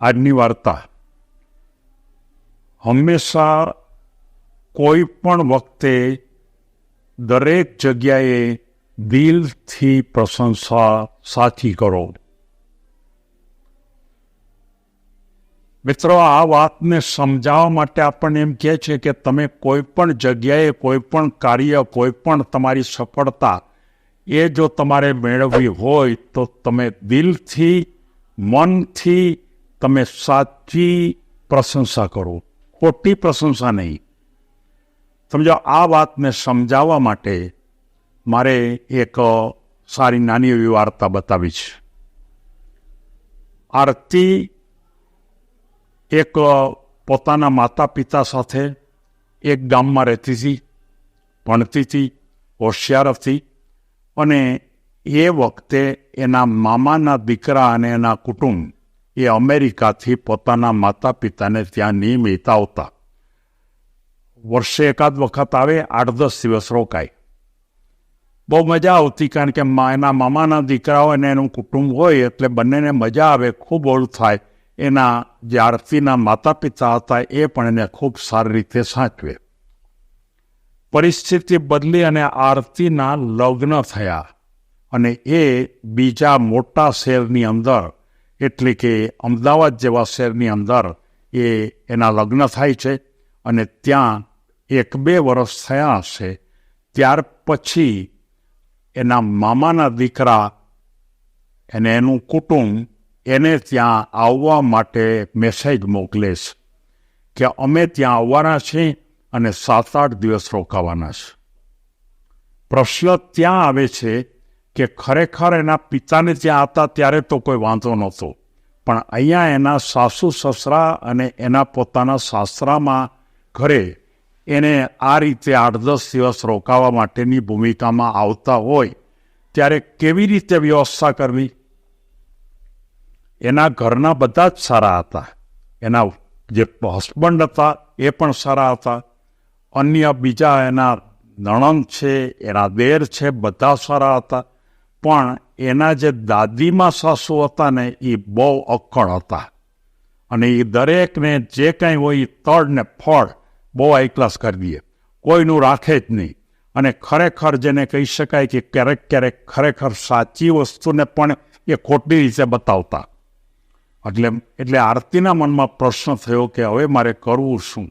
આજની વાર્તા. હંમેશા કોઈ પણ વખતે દરેક જગ્યાએ દિલથી પ્રશંસા સાચી કરો. મિત્રો, આ વાતને સમજાવવા માટે આપણને એમ કહે છે કે તમે કોઈ પણ જગ્યાએ કોઈ પણ કાર્ય, કોઈ પણ તમારી સફળતા એ જો તમારે મેળવવી હોય તો તમે દિલથી, મનથી તમે સાચી પ્રશંસા કરો. ખોટી પ્રશંસા નહીં. સમજો, આ વાતને સમજાવવા માટે મારે એક સારી નાની એવી વાર્તા બતાવી છે. આરતી એક પોતાના માતા પિતા સાથે એક ગામમાં રહેતી હતી, ભણતી હતી, હોશિયાર હતી અને એ વખતે એના મામાના દીકરા અને એના કુટુંબ એ અમેરિકાથી પોતાના માતા પિતાને ત્યાં નિયમિત આવતા વર્ષે એકાદ વખત આવે આઠ દસ દિવસ રોકાય બહુ મજા આવતી કારણ કે એના મામાના દીકરાઓ અને એનું કુટુંબ હોય એટલે બંનેને મજા આવે ખૂબ ઓળ થાય એના જે આરતીના માતા પિતા હતા એ પણ એને ખૂબ સારી રીતે સાચવે પરિસ્થિતિ બદલી અને આરતીના લગ્ન થયા અને એ બીજા મોટા શહેરની અંદર એટલે કે અમદાવાદ જેવા શહેરની અંદર એ એના લગ્ન થાય છે અને ત્યાં એક બે વર્ષ થયા હશે. ત્યાર પછી એના મામાના દીકરા અને એનું કુટુંબ એને ત્યાં આવવા માટે મેસેજ મોકલે છે કે અમે ત્યાં આવવાના છીએ અને સાત આઠ દિવસ રોકાવાના છે. પ્રશ્ન ત્યાં આવે છે કે ખરેખર એના પિતાને ત્યાં હતા ત્યારે તો કોઈ વાંધો નહોતો. પણ અહીંયા એના સાસુ, સસરા અને એના પોતાના સાસરામાં ઘરે એને આ રીતે આઠ દસ દિવસ રોકાવા માટેની ભૂમિકામાં આવતા હોય, ત્યારે કેવી રીતે વ્યવસ્થા કરવી? એના ઘરના બધા જ સારા હતા. એના જે હસબન્ડ હતા એ પણ સારા હતા. અન્ય બીજા એના નણંદ છે, એના દેર છે, બધા સારા હતા. પણ એના જે દાદીમાં સાસુ હતા ને, એ બહુ અક્કડ હતા. અને એ દરેકને જે કાંઈ હોય એ તળ ને ફળ બહુ હાઈ કરી દઈએ કોઈનું રાખે જ નહીં. અને ખરેખર જેને કહી શકાય કે ક્યારેક ક્યારેક ખરેખર સાચી વસ્તુને પણ એ ખોટી રીતે બતાવતા. એટલે એટલે આરતીના મનમાં પ્રશ્ન થયો કે હવે મારે કરવું શું?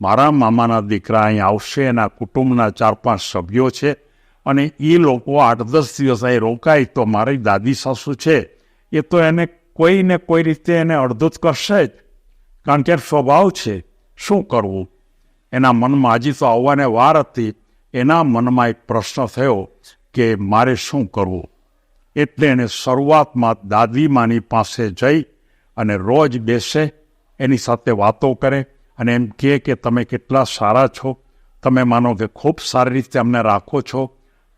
મારા મામાના દીકરા અહીં આવશે, એના કુટુંબના ચાર પાંચ સભ્યો છે. અને એ લોકો આઠ દસ દિવસ અહીં રોકાય તો મારી દાદી સાસુ છે. એ તો એને કોઈને કોઈ રીતે એને અડધૂત કરશે જ. કારણ કે સ્વભાવ છે. શું કરવું? એના મનમાં હજી તો આવવાને વાર હતી. એના મનમાં એક પ્રશ્ન થયો કે મારે શું કરવું? એટલે એને શરૂઆતમાં દાદીમાની પાસે જઈ અને રોજ બેસે, એની સાથે વાતો કરે અને એમ કહે કે તમે કેટલા સારા છો. તમે માનો કે ખૂબ સારી રીતે અમને રાખો છો.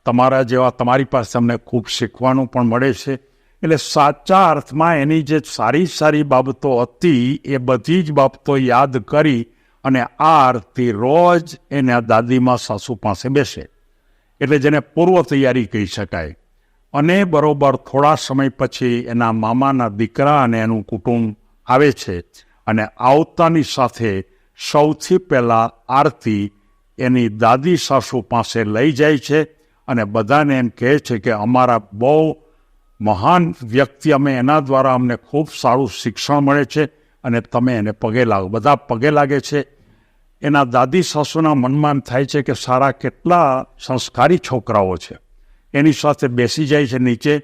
તમારા જેવા તમારી પાસે અમને ખૂબ શીખવાનું પણ મળે છે. એટલે સાચા અર્થમાં એની જે સારી સારી બાબતો હતી, એ બધી જ બાબતો યાદ કરી અને આ આરતી રોજ એના દાદીમાં સાસુ પાસે બેસે. એટલે જેને પૂર્વ તૈયારી કહી શકાય. અને બરોબર થોડા સમય પછી એના મામાના દીકરા અને એનું કુટુંબ આવે છે અને આવતાની સાથે સૌથી પહેલાં આરતી એની દાદી સાસુ પાસે લઈ જાય છે અને બધાને એમ કહે છે કે અમારા બહુ મહાન વ્યક્તિ અમે એના દ્વારા અમને ખૂબ સારું શિક્ષણ મળે છે અને તમે એને પગે લાગો. બધા પગે લાગે છે. એના દાદી સાસુના મનમાં થાય છે કે સારા કેટલા સંસ્કારી છોકરાઓ છે. એની સાથે બેસી જાય છે નીચે.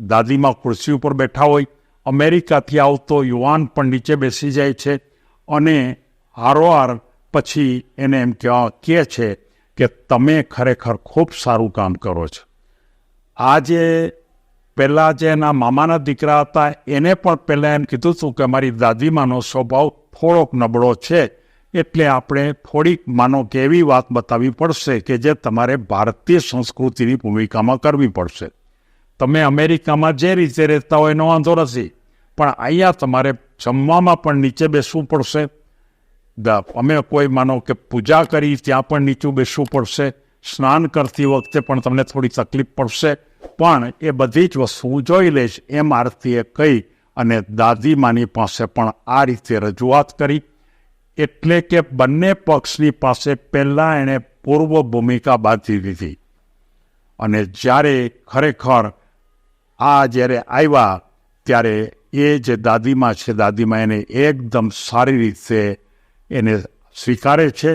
દાદીમાં ખુરશી ઉપર બેઠા હોય. અમેરિકાથી આવતો યુવાન પણ નીચે બેસી જાય છે. અને હારોહાર પછી એને એમ કહેવા કહે છે કે તમે ખરેખર ખૂબ સારું કામ કરો છો. આ જે પહેલાં જે એના મામાના દીકરા હતા, એને પણ પહેલાં એમ કીધું હતું કે મારી દાદીમાનો સ્વભાવ થોડોક નબળો છે, એટલે આપણે થોડીક માનો કે એવી વાત બતાવવી પડશે કે જે તમારે ભારતીય સંસ્કૃતિની ભૂમિકામાં કરવી પડશે. તમે અમેરિકામાં જે રીતે રહેતા હોય એનો વાંધો નથી, પણ અહીંયા તમારે જમવામાં પણ નીચે બેસવું પડશે. અમે કોઈ માનો કે પૂજા કરી, ત્યાં પણ નીચું બેસવું પડશે, સ્નાન કરતી વખતે પણ તમને થોડી તકલીફ પડશે, પણ એ બધી જ વસ્તુ જોઈ લઈશ, એમ આરતીએ કહી અને દાદીમાની પાસે પણ આ રીતે રજૂઆત કરી. એટલે કે બંને પક્ષની પાસે પહેલાં એણે પૂર્વ ભૂમિકા બાંધી દીધી અને જ્યારે ખરેખર આ જ્યારે આવ્યા, ત્યારે એ જે દાદીમાં છે, દાદીમાં એને એકદમ સારી રીતે એને સ્વીકારે છે,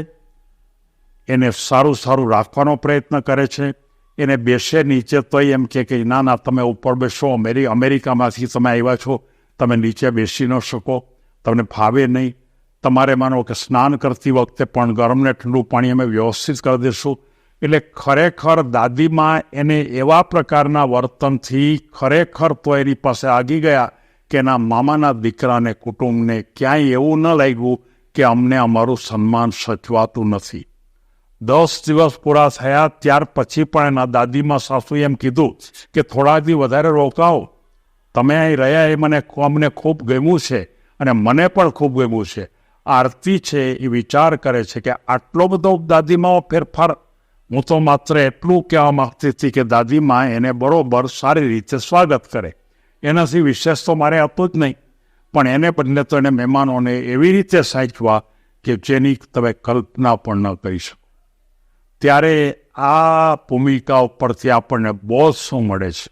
એને સારું સારું રાખવાનો પ્રયત્ન કરે છે, એને બેસે નીચે તોય એમ કે, ના ના, તમે ઉપર બેસો, અમેરિ, અમેરિકામાંથી તમે આવ્યા છો, તમે નીચે બેસી ન શકો, તમને ફાવે નહીં. તમારે માનો કે સ્નાન કરતી વખતે પણ ગરમ ને ઠંડુ પાણી અમે વ્યવસ્થિત કરી દઈશું. એટલે ખરેખર દાદીમાં એને એવા પ્રકારના વર્તનથી ખરેખર તો એની પાસે આગી ગયા કે એના મામાના દીકરાને, કુટુંબને ક્યાંય એવું ન લાગ્યું કે અમને અમારું સન્માન સચવાતું નથી. દસ દિવસ પૂરા થયા, ત્યાર પછી પણ એના દાદીમાં, સાસુએ એમ કીધું કે થોડા દી વધારે રોકાઓ. તમે અહીં રહ્યા એ મને અમને ખૂબ ગમ્યું છે અને મને પણ ખૂબ ગમ્યું છે. આરતી છે એ વિચાર કરે છે કે આટલો બધો દાદીમાઓ ફેરફાર, હું તો માત્ર એટલું કહેવા માગતી હતી કે દાદીમાં એને બરોબર સારી રીતે સ્વાગત કરે. એનાથી વિશેષ તો મારે હતું જ નહીં. પણ એને બદલે તો એને મહેમાનોને એવી રીતે સાચવા કે જેની તમે કલ્પના પણ ન કરી શકો. ત્યારે આ ભૂમિકા ઉપરથી આપણને બોધ શું મળે છે?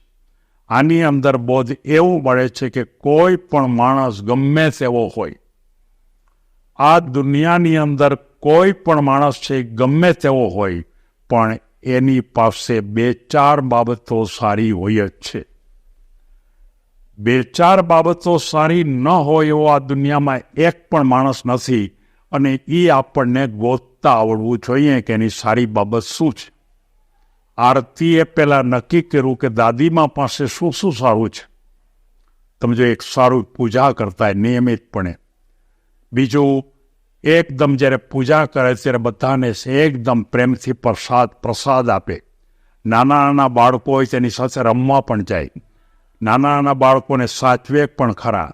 આની અંદર બોધ એવું મળે છે કે કોઈ પણ માણસ ગમે તેવો હોય. આ દુનિયાની અંદર કોઈ પણ માણસ છે ગમે તેવો હોય, પણ એની પાસે બે ચાર બાબતો સારી હોય જ છે. બે ચાર બાબતો સારી ન હોય એવો આ દુનિયામાં એક પણ માણસ નથી અને એ આપણને ગોતતા આવડવું જોઈએ કે એની સારી બાબત શું છે. આરતીએ પહેલાં નક્કી કર્યું કે દાદીમાં પાસે શું શું સારું છે. તમે જો એક સારું પૂજા કરતા નિયમિતપણે. બીજું, એકદમ જ્યારે પૂજા કરે ત્યારે બધાને એકદમ પ્રેમથી પ્રસાદ પ્રસાદ આપે. નાના નાના બાળકો હોય તેની સાથે રમવા પણ જાય. નાના નાના બાળકોને સાચવે પણ ખરા.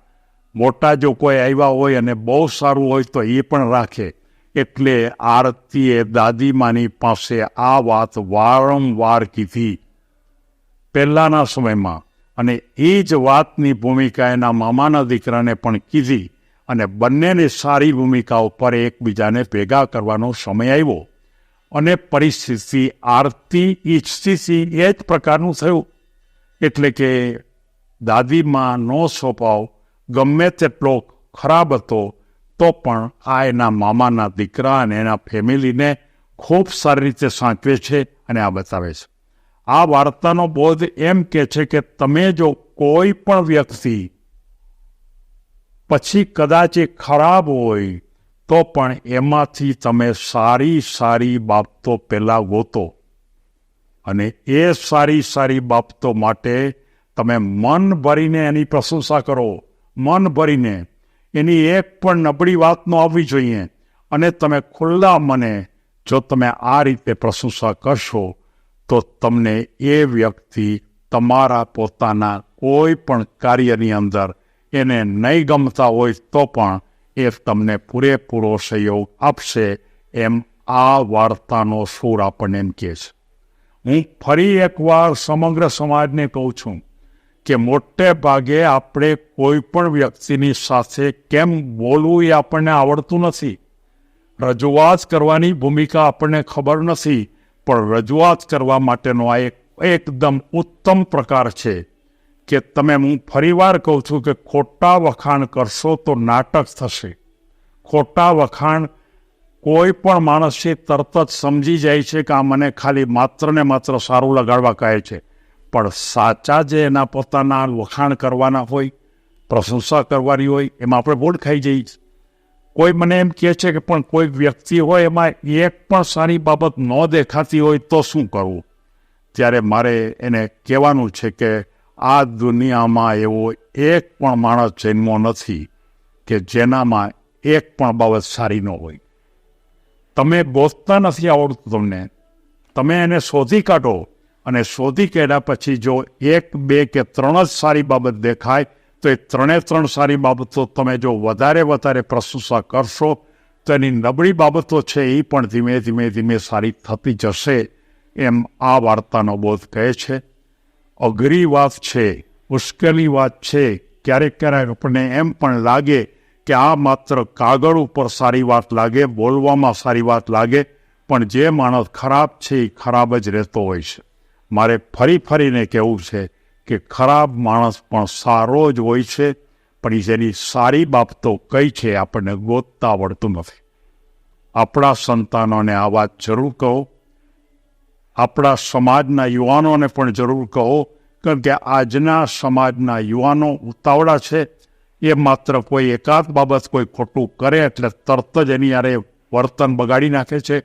મોટા જો કોઈ આવ્યા હોય અને બહુ સારું હોય તો એ પણ રાખે. એટલે આરતીએ દાદીમાની પાસે આ વાત વારંવાર કીધી. પહેલાંના સમયમાં અને એ જ વાતની ભૂમિકા એના મામાના દીકરાને પણ કીધી અને બંનેની સારી ભૂમિકા ઉપર એકબીજાને ભેગા કરવાનો સમય આવ્યો. અને પરિસ્થિતિ, આરતી, ઈચ્છતી એ જ પ્રકારનું થયું. એટલે કે દાદીમાનો સ્વભાવ, ગમે તેટલો ખરાબ હતો, તો પણ આ એના મામાના દીકરા અને એના ફેમિલીને ખૂબ સારી રીતે સાચવે છે અને આ બતાવે છે. આ વાર્તાનો બોધ એમ કે છે કે તમે જો કોઈ પણ વ્યક્તિ પછી કદાચ એ ખરાબ હોય, તો પણ એમાંથી તમે સારી સારી બાબતો પહેલાં ગોતો અને એ સારી સારી બાબતો માટે તમે મન ભરીને એની પ્રશંસા કરો. મન ભરીને. એની એક પણ નબળી વાત ન આવવી જોઈએ. અને તમે ખુલ્લા મને જો તમે આ રીતે પ્રશંસા કરશો, તો તમને એ વ્યક્તિ તમારા પોતાના કોઈ પણ કાર્યની અંદર એને નહીં ગમતા હોય તો પણ એ તમને પૂરેપૂરો સહયોગ આપશે એમ આ વાર્તાનો સૂર આપણને એમ કહે છે. હું ફરી એકવાર સમગ્ર સમાજને કહું છું. કે મોટે ભાગે આપણે કોઈ પણ વ્યક્તિની સાથે કેમ બોલવું એ આપણને આવડતું નથી. રજૂઆત કરવાની ભૂમિકા આપણને ખબર નથી, પણ રજૂઆત કરવા માટેનો આ એક, એકદમ ઉત્તમ પ્રકાર છે કે તમે, હું ફરીવાર કહું છું કે ખોટા વખાણ કરશો તો નાટક થશે. ખોટા વખાણ કોઈ પણ માણસ તરત જ સમજી જાય છે કે આ મને ખાલી માત્ર ને માત્ર સારું લગાડવા કહે છે. પણ સાચા જે એના પોતાના વખાણ કરવાના હોય, પ્રશંસા કરવાની હોય, એમાં આપણે ભૂલ ખાઈ જઈએ કોઈ મને એમ કહે છે કે પણ કોઈ વ્યક્તિ હોય એમાં એક પણ સારી બાબત ન દેખાતી હોય તો શું કરવું? ત્યારે મારે એને કહેવાનું છે કે આ દુનિયામાં એવો એક પણ માણસ જન્મો નથી કે જેનામાં એક પણ બાબત સારી ન હોય. તમે બોધતા નથી આવડતું તમને. તમે એને શોધી કાઢો. અને શોધી કાઢ્યા પછી જો એક, બે કે ત્રણ જ સારી બાબત દેખાય, તો એ ત્રણે ત્રણ સારી બાબતો તમે જો વધારે વધારે પ્રશંસા કરશો, તો એની નબળી બાબતો છે એ પણ ધીમે ધીમે ધીમે સારી થતી જશે એમ આ વાર્તાનો બોધ કહે છે. અઘરી વાત છે, મુશ્કેલી વાત છે, ક્યારેક ક્યારેક આપણને એમ પણ લાગે કે આ માત્ર કાગળ ઉપર સારી વાત લાગે, બોલવામાં સારી વાત લાગે, પણ જે માણસ ખરાબ છે એ ખરાબ જ રહેતો હોય છે. મારે ફરી ફરીને કહેવું છે કે ખરાબ માણસ પણ સારો જ હોય છે, પણ જેની સારી બાબતો કઈ છે આપણને ગોતતા આવડતું નથી. આપણા સંતાનોને આ વાત જરૂર કહો. આપણા સમાજના યુવાનોને પણ જરૂર કહો, કારણ કે આજના સમાજના યુવાનો ઉતાવળા છે. એ માત્ર કોઈ એકાદ બાબત કોઈ ખોટું કરે એટલે તરત જ એની યારે વર્તન બગાડી નાખે છે.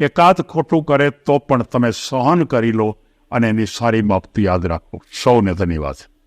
એકાદ ખોટું કરે તો પણ તમે સહન કરી લો. અને એની સારી બાબત યાદ રાખો. સૌને ધન્યવાદ.